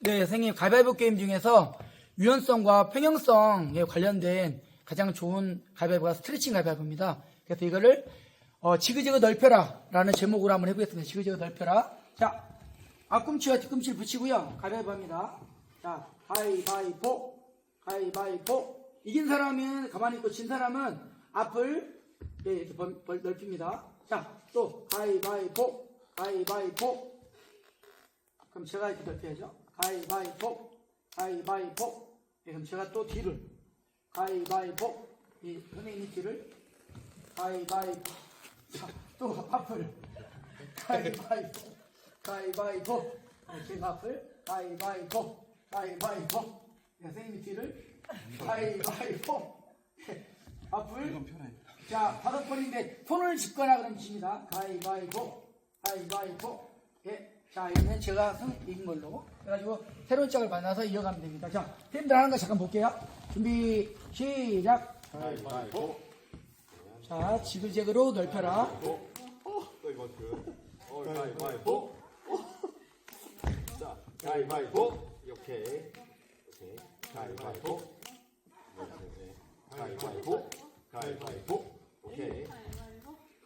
네, 선생님 가위바위보 게임 중에서 유연성과 평형성에 관련된 가장 좋은 가위바위보가 스트레칭 가위바위보입니다. 그래서 이거를 어, 지그재그 넓혀라 라는 제목으로 한번 해보겠습니다. 지그재그 넓혀라. 자, 앞꿈치와 뒤꿈치를 붙이고요. 가위바위보 합니다. 자, 가위바위보, 가위바위보. 이긴 사람은 가만히 있고 진 사람은 앞을 네, 이렇게 넓힙니다. 자, 또 가위바위보, 가위바위보. 그럼 제가 이렇게 넓혀야죠. 가위바위보, 가위바위보. 네, 그럼 제가 또 뒤를 가위바위보. 이 선생님이 뒤를 가위바위보. 자, 또 앞을 가위바위보, 가위바위보. 네, 제가 앞을 가위바위보, 가위바위보. 네, 선생님이 뒤를 가위바위보. 네, 앞을 자, 다섯 번인데 손을 짚거나 그러면 집니다. 가위바위보, 가위바위보. 예. 자, 이거는 제가 승 이긴 걸로. 그래가지고 새로운 짝을 만나서 이어가면 됩니다. 자, 팀들 하는 거 잠깐 볼게요. 준비, 시작. 가위바위보. 자, 지그재그로 넓혀라. 가위바위보. 자, 가위바위보. 이렇게. 이렇게. 가위바위보. 이렇게. 가위바위보. 가위바위보. 오케이.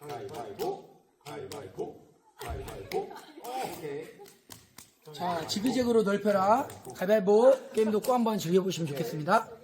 가위바위보. 가위바위보. 가위바위보. 오케이. 자, 지그재그로 넓혀라. 가위바위보 게임도 꼭 한번 즐겨보시면 좋겠습니다.